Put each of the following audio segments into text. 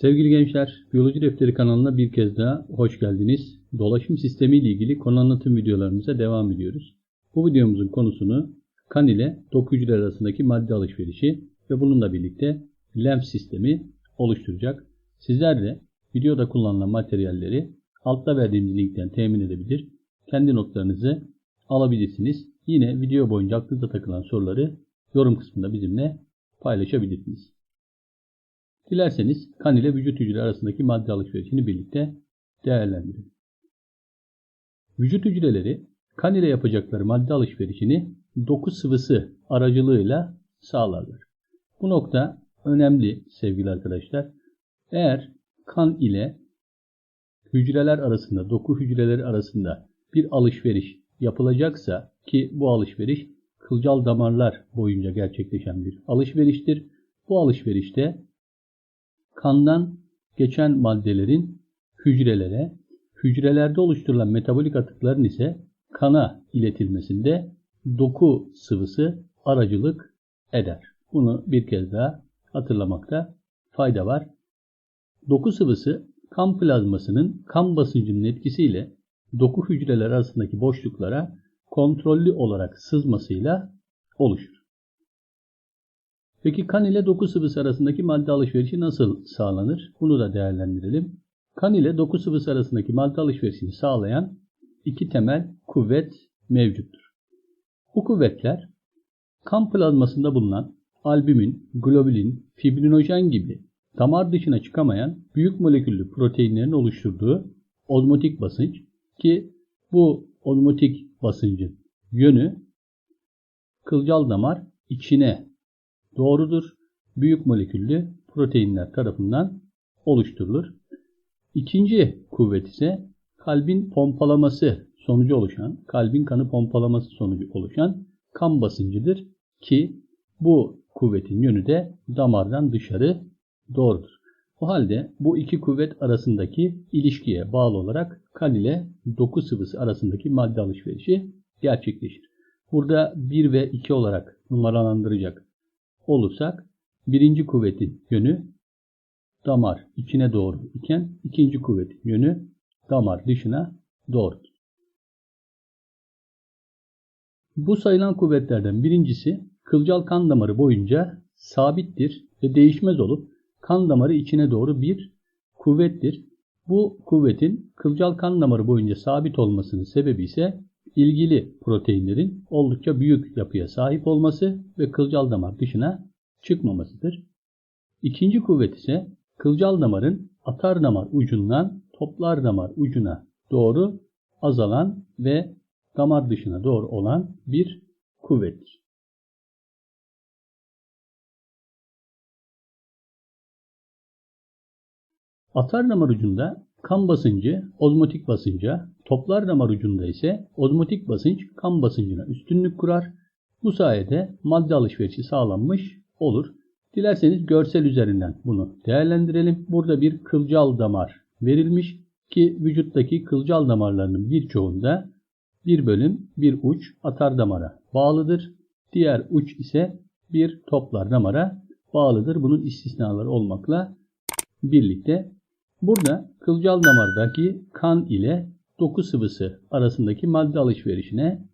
Sevgili gençler, Biyoloji Defteri kanalına bir kez daha hoş geldiniz. Dolaşım sistemi ile ilgili konu anlatım videolarımıza devam ediyoruz. Bu videomuzun konusunu kan ile doku hücre arasındaki madde alışverişi ve bununla birlikte lenf sistemi oluşturacak. Sizler de videoda kullanılan materyalleri altta verdiğimiz linkten temin edebilir. Kendi notlarınızı alabilirsiniz. Yine video boyunca aklınıza takılan soruları yorum kısmında bizimle paylaşabilirsiniz. Dilerseniz kan ile vücut hücre arasındaki madde alışverişini birlikte değerlendirelim. Vücut hücreleri kan ile yapacakları madde alışverişini doku sıvısı aracılığıyla sağlarlar. Bu nokta önemli sevgili arkadaşlar. Eğer kan ile hücreler arasında, doku hücreleri arasında bir alışveriş yapılacaksa ki bu alışveriş kılcal damarlar boyunca gerçekleşen bir alışveriştir. Bu alışverişte kandan geçen maddelerin hücrelere, hücrelerde oluşturulan metabolik atıkların ise kana iletilmesinde doku sıvısı aracılık eder. Bunu bir kez daha hatırlamakta fayda var. Doku sıvısı kan plazmasının kan basıncının etkisiyle doku hücreler arasındaki boşluklara kontrollü olarak sızmasıyla oluşur. Peki kan ile doku sıvısı arasındaki madde alışverişi nasıl sağlanır? Bunu da değerlendirelim. Kan ile doku sıvısı arasındaki madde alışverişini sağlayan iki temel kuvvet mevcuttur. Bu kuvvetler kan plazmasında bulunan albümin, globulin, fibrinojen gibi damar dışına çıkamayan büyük moleküllü proteinlerin oluşturduğu ozmotik basınç ki bu ozmotik basıncın yönü kılcal damar içine doğrudur. Büyük moleküllü proteinler tarafından oluşturulur. İkinci kuvvet ise kalbin pompalaması sonucu oluşan, kalbin kanı pompalaması sonucu oluşan kan basıncıdır ki bu kuvvetin yönü de damardan dışarı doğrudur. O halde bu iki kuvvet arasındaki ilişkiye bağlı olarak kan ile doku sıvısı arasındaki madde alışverişi gerçekleşir. Burada 1 ve 2 olarak numaralandıracak olursak birinci kuvvetin yönü damar içine doğru iken ikinci kuvvetin yönü damar dışına doğru. Bu sayılan kuvvetlerden birincisi kılcal kan damarı boyunca sabittir ve değişmez olup kan damarı içine doğru bir kuvvettir. Bu kuvvetin kılcal kan damarı boyunca sabit olmasının sebebi ise ilgili proteinlerin oldukça büyük yapıya sahip olması ve kılcal damar dışına çıkmamasıdır. İkinci kuvvet ise kılcal damarın atar damar ucundan toplar damar ucuna doğru azalan ve damar dışına doğru olan bir kuvvettir. Atar damar ucunda kan basıncı ozmotik basınca, toplar damar ucunda ise ozmotik basınç kan basıncına üstünlük kurar. Bu sayede madde alışverişi sağlanmış olur. Dilerseniz görsel üzerinden bunu değerlendirelim. Burada bir kılcal damar verilmiş ki vücuttaki kılcal damarlarının birçoğunda bir bölüm, bir uç atar damara bağlıdır. Diğer uç ise bir toplar damara bağlıdır. Bunun istisnaları olmakla birlikte Burada kılcal damardaki kan ile doku sıvısı arasındaki madde alışverişine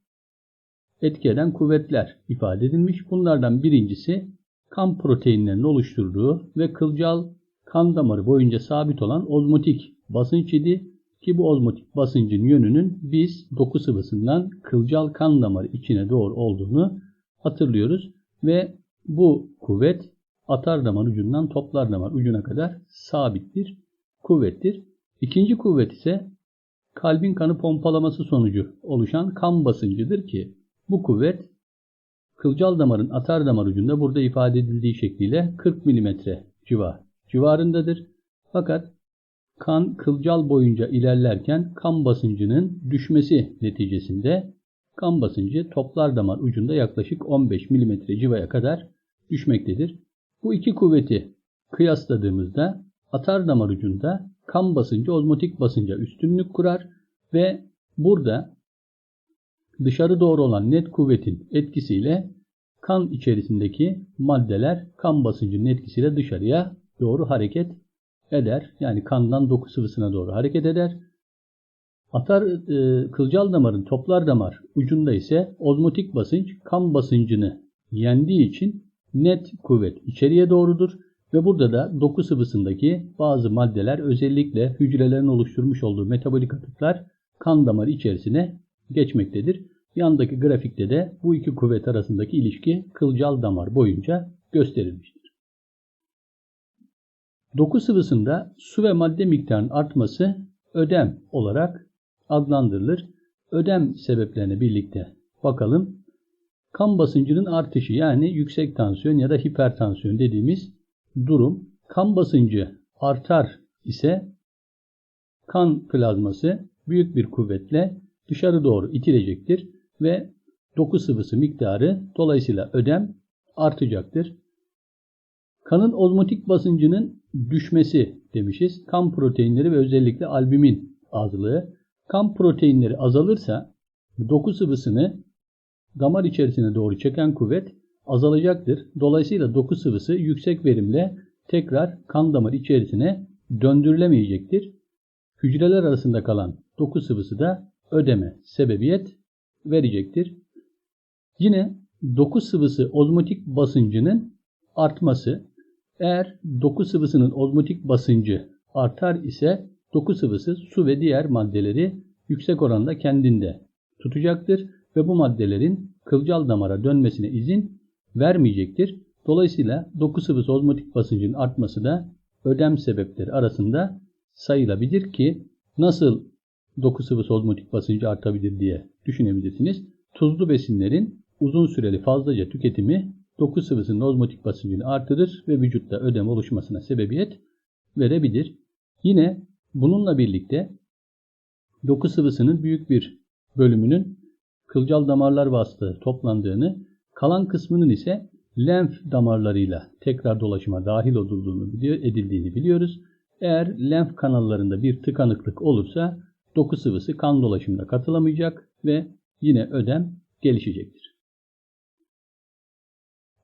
etki eden kuvvetler ifade edilmiş. Bunlardan birincisi kan proteinlerinin oluşturduğu ve kılcal kan damarı boyunca sabit olan ozmotik basınç idi ki bu ozmotik basıncın yönünün biz doku sıvısından kılcal kan damarı içine doğru olduğunu hatırlıyoruz ve bu kuvvet atar damar ucundan toplar damar ucuna kadar sabittir kuvvettir. İkinci kuvvet ise kalbin kanı pompalaması sonucu oluşan kan basıncıdır ki bu kuvvet kılcal damarın atar damar ucunda burada ifade edildiği şekliyle 40 mm civar, civarındadır. Fakat kan kılcal boyunca ilerlerken kan basıncının düşmesi neticesinde kan basıncı toplar damar ucunda yaklaşık 15 mm civaya kadar düşmektedir. Bu iki kuvveti kıyasladığımızda atar damar ucunda kan basıncı ozmotik basınca üstünlük kurar ve burada dışarı doğru olan net kuvvetin etkisiyle kan içerisindeki maddeler kan basıncının etkisiyle dışarıya doğru hareket eder. Yani kandan doku sıvısına doğru hareket eder. Atar e, kılcal damarın toplar damar ucunda ise ozmotik basınç kan basıncını yendiği için net kuvvet içeriye doğrudur ve burada da doku sıvısındaki bazı maddeler özellikle hücrelerin oluşturmuş olduğu metabolik atıklar kan damarı içerisine geçmektedir. Yandaki grafikte de bu iki kuvvet arasındaki ilişki kılcal damar boyunca gösterilmiştir. Doku sıvısında su ve madde miktarının artması ödem olarak adlandırılır. Ödem sebeplerine birlikte bakalım. Kan basıncının artışı yani yüksek tansiyon ya da hipertansiyon dediğimiz durum. Kan basıncı artar ise kan plazması büyük bir kuvvetle dışarı doğru itilecektir ve doku sıvısı miktarı dolayısıyla ödem artacaktır. Kanın ozmotik basıncının düşmesi demişiz. Kan proteinleri ve özellikle albumin azlığı. Kan proteinleri azalırsa doku sıvısını damar içerisine doğru çeken kuvvet azalacaktır. Dolayısıyla doku sıvısı yüksek verimle tekrar kan damar içerisine döndürülemeyecektir. Hücreler arasında kalan doku sıvısı da ödeme sebebiyet verecektir. Yine doku sıvısı ozmotik basıncının artması. Eğer doku sıvısının ozmotik basıncı artar ise doku sıvısı su ve diğer maddeleri yüksek oranda kendinde tutacaktır ve bu maddelerin kılcal damara dönmesine izin vermeyecektir. Dolayısıyla doku sıvısı ozmotik basıncının artması da ödem sebepleri arasında sayılabilir ki nasıl doku sıvısı ozmotik basıncı artabilir diye düşünebilirsiniz. Tuzlu besinlerin uzun süreli fazlaca tüketimi doku sıvısının ozmotik basıncını artırır ve vücutta ödem oluşmasına sebebiyet verebilir. Yine bununla birlikte doku sıvısının büyük bir bölümünün kılcal damarlar vasıtası toplandığını, kalan kısmının ise lenf damarlarıyla tekrar dolaşıma dahil edildiğini, edildiğini biliyoruz. Eğer lenf kanallarında bir tıkanıklık olursa doku sıvısı kan dolaşımına katılamayacak ve yine ödem gelişecektir.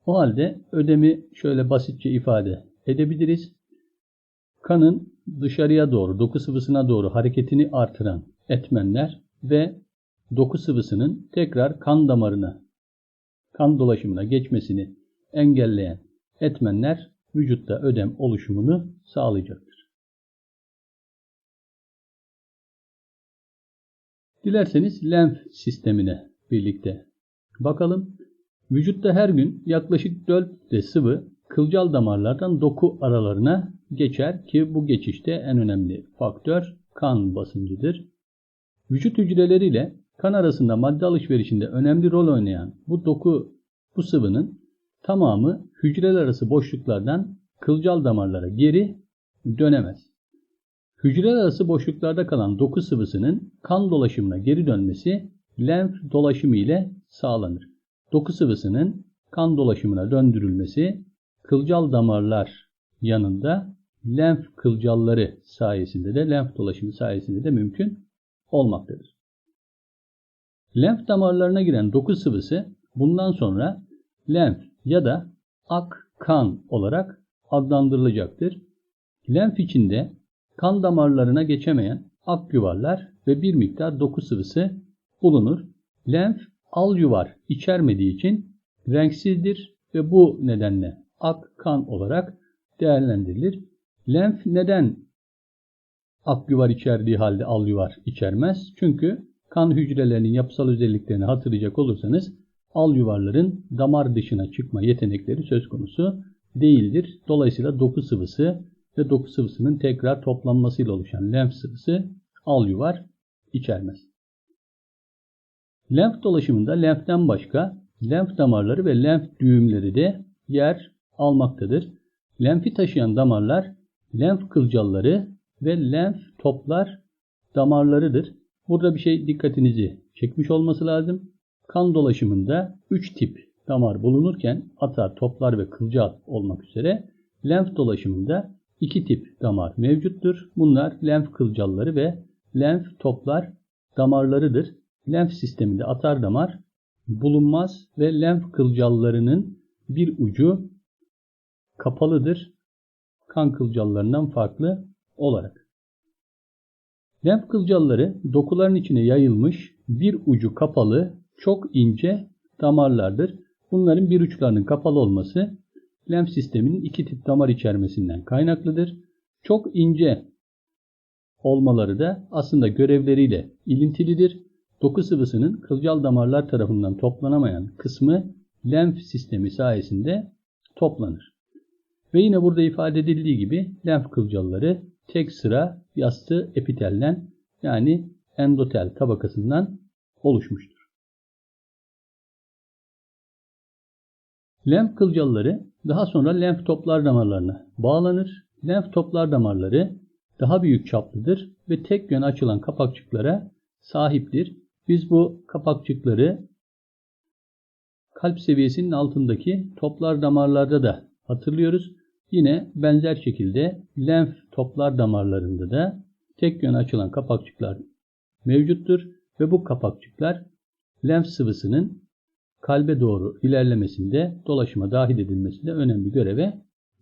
O halde ödemi şöyle basitçe ifade edebiliriz. Kanın dışarıya doğru, doku sıvısına doğru hareketini artıran etmenler ve doku sıvısının tekrar kan damarına, kan dolaşımına geçmesini engelleyen etmenler vücutta ödem oluşumunu sağlayacaktır. Dilerseniz lenf sistemine birlikte bakalım. Vücutta her gün yaklaşık 4 litre sıvı kılcal damarlardan doku aralarına geçer ki bu geçişte en önemli faktör kan basıncıdır. Vücut hücreleriyle kan arasında madde alışverişinde önemli rol oynayan bu doku, bu sıvının tamamı hücreler arası boşluklardan kılcal damarlara geri dönemez. Hücreler arası boşluklarda kalan doku sıvısının kan dolaşımına geri dönmesi lenf dolaşımı ile sağlanır. Doku sıvısının kan dolaşımına döndürülmesi kılcal damarlar yanında lenf kılcalları sayesinde de lenf dolaşımı sayesinde de mümkün olmaktadır. Lenf damarlarına giren doku sıvısı bundan sonra lenf ya da ak kan olarak adlandırılacaktır. Lenf içinde kan damarlarına geçemeyen ak yuvarlar ve bir miktar doku sıvısı bulunur. Lenf al yuvar içermediği için renksizdir ve bu nedenle ak kan olarak değerlendirilir. Lenf neden ak yuvar içerdiği halde al yuvar içermez? Çünkü kan hücrelerinin yapısal özelliklerini hatırlayacak olursanız al yuvarların damar dışına çıkma yetenekleri söz konusu değildir. Dolayısıyla doku sıvısı ve doku sıvısının tekrar toplanmasıyla oluşan lenf sıvısı al yuvar içermez. Lenf dolaşımında lenften başka lenf damarları ve lenf düğümleri de yer almaktadır. Lenfi taşıyan damarlar lenf kılcalları ve lenf toplar damarlarıdır. Burada bir şey dikkatinizi çekmiş olması lazım. Kan dolaşımında 3 tip damar bulunurken atar, toplar ve kılcal olmak üzere lenf dolaşımında 2 tip damar mevcuttur. Bunlar lenf kılcalları ve lenf toplar damarlarıdır. Lenf sisteminde atar damar bulunmaz ve lenf kılcallarının bir ucu kapalıdır. kan kılcallarından farklı olarak. Lenf kılcalları dokuların içine yayılmış bir ucu kapalı çok ince damarlardır. Bunların bir uçlarının kapalı olması lenf sisteminin iki tip damar içermesinden kaynaklıdır. Çok ince olmaları da aslında görevleriyle ilintilidir. Doku sıvısının kılcal damarlar tarafından toplanamayan kısmı lenf sistemi sayesinde toplanır. Ve yine burada ifade edildiği gibi lenf kılcalları tek sıra yastı epitelden yani endotel tabakasından oluşmuştur. Lenf kılcalları daha sonra lenf toplar damarlarına bağlanır. Lenf toplar damarları daha büyük çaplıdır ve tek yön açılan kapakçıklara sahiptir. Biz bu kapakçıkları kalp seviyesinin altındaki toplar damarlarda da hatırlıyoruz. Yine benzer şekilde lenf toplar damarlarında da tek yön açılan kapakçıklar mevcuttur ve bu kapakçıklar lenf sıvısının kalbe doğru ilerlemesinde, dolaşıma dahil edilmesinde önemli göreve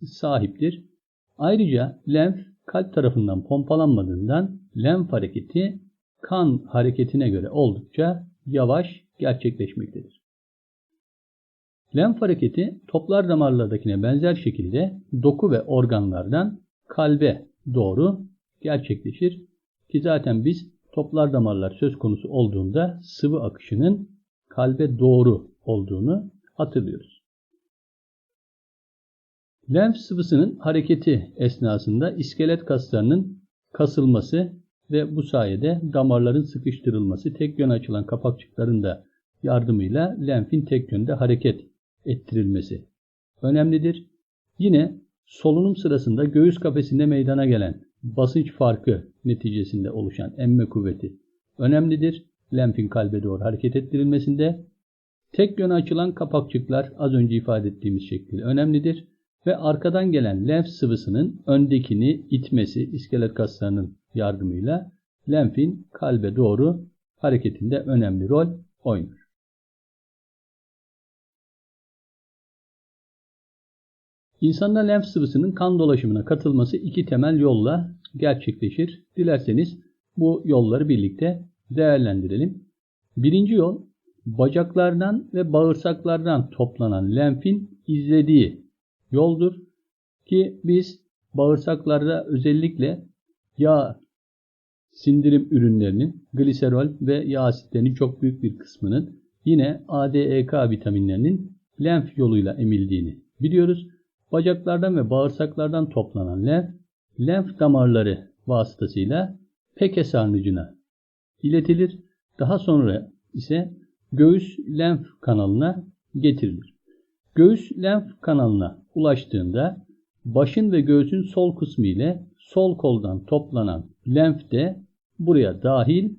sahiptir. Ayrıca lenf kalp tarafından pompalanmadığından lenf hareketi kan hareketine göre oldukça yavaş gerçekleşmektedir. Lenf hareketi toplar damarlardakine benzer şekilde doku ve organlardan kalbe doğru gerçekleşir. Ki zaten biz toplar damarlar söz konusu olduğunda sıvı akışının kalbe doğru olduğunu hatırlıyoruz. Lenf sıvısının hareketi esnasında iskelet kaslarının kasılması ve bu sayede damarların sıkıştırılması tek yön açılan kapakçıkların da yardımıyla lenfin tek yönde hareket ettirilmesi önemlidir. Yine solunum sırasında göğüs kafesinde meydana gelen basınç farkı neticesinde oluşan emme kuvveti önemlidir. Lenfin kalbe doğru hareket ettirilmesinde tek yöne açılan kapakçıklar az önce ifade ettiğimiz şekilde önemlidir ve arkadan gelen lenf sıvısının öndekini itmesi iskelet kaslarının yardımıyla lenfin kalbe doğru hareketinde önemli rol oynar. İnsanda lenf sıvısının kan dolaşımına katılması iki temel yolla gerçekleşir. Dilerseniz bu yolları birlikte değerlendirelim. Birinci yol bacaklardan ve bağırsaklardan toplanan lenfin izlediği yoldur ki biz bağırsaklarda özellikle yağ sindirim ürünlerinin gliserol ve yağ asitlerinin çok büyük bir kısmının yine ADEK vitaminlerinin lenf yoluyla emildiğini biliyoruz. Bacaklardan ve bağırsaklardan toplanan lenf, lenf damarları vasıtasıyla peke sarnıcına iletilir. Daha sonra ise göğüs lenf kanalına getirilir. Göğüs lenf kanalına ulaştığında başın ve göğsün sol kısmı ile sol koldan toplanan lenf de buraya dahil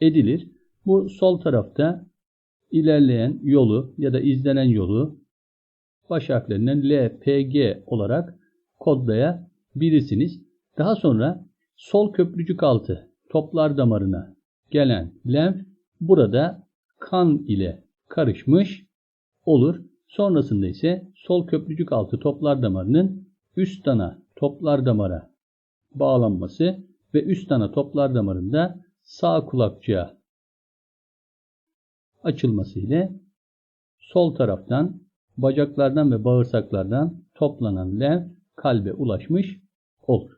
edilir. Bu sol tarafta ilerleyen yolu ya da izlenen yolu baş harflerinden L, P, G olarak kodlayabilirsiniz. Daha sonra sol köprücük altı toplar damarına gelen lenf burada kan ile karışmış olur. Sonrasında ise sol köprücük altı toplar damarının üst ana toplar damara bağlanması ve üst ana toplar damarında sağ kulakçığa açılması ile sol taraftan bacaklardan ve bağırsaklardan toplanan lenf kalbe ulaşmış olur.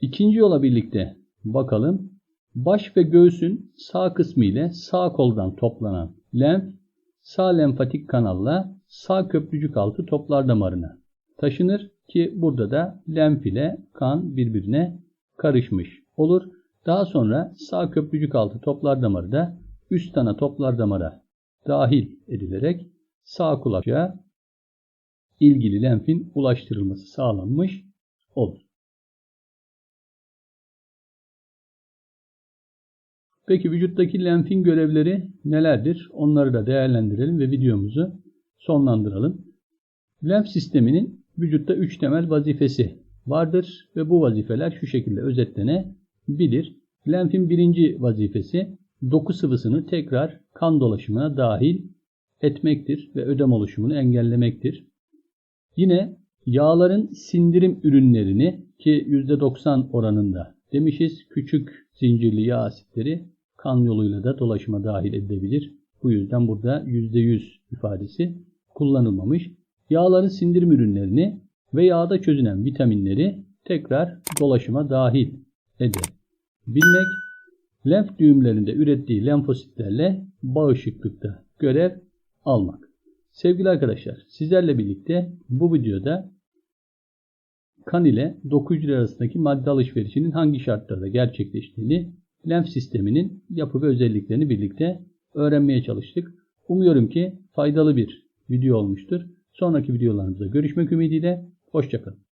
İkinci yola birlikte bakalım. Baş ve göğsün sağ kısmı ile sağ koldan toplanan lenf sağ lenfatik kanalla sağ köprücük altı toplar damarına taşınır ki burada da lenf ile kan birbirine karışmış olur. Daha sonra sağ köprücük altı toplar damarı da üst ana toplar damara dahil edilerek sağ kulakçığa ilgili lenfin ulaştırılması sağlanmış olur. Peki vücuttaki lenfin görevleri nelerdir? Onları da değerlendirelim ve videomuzu sonlandıralım. Lenf sisteminin vücutta 3 temel vazifesi vardır ve bu vazifeler şu şekilde özetlenebilir. Lenfin birinci vazifesi doku sıvısını tekrar kan dolaşımına dahil etmektir ve ödem oluşumunu engellemektir. Yine Yağların sindirim ürünlerini ki %90 oranında demişiz küçük zincirli yağ asitleri kan yoluyla da dolaşıma dahil edilebilir. Bu yüzden burada %100 ifadesi kullanılmamış. Yağların sindirim ürünlerini ve yağda çözünen vitaminleri tekrar dolaşıma dahil eder. Bilmek, lenf düğümlerinde ürettiği lenfositlerle bağışıklıkta görev almak. Sevgili arkadaşlar, sizlerle birlikte bu videoda kan ile doku hücre arasındaki madde alışverişinin hangi şartlarda gerçekleştiğini, lenf sisteminin yapı ve özelliklerini birlikte öğrenmeye çalıştık. Umuyorum ki faydalı bir video olmuştur. Sonraki videolarımızda görüşmek ümidiyle, hoşçakalın.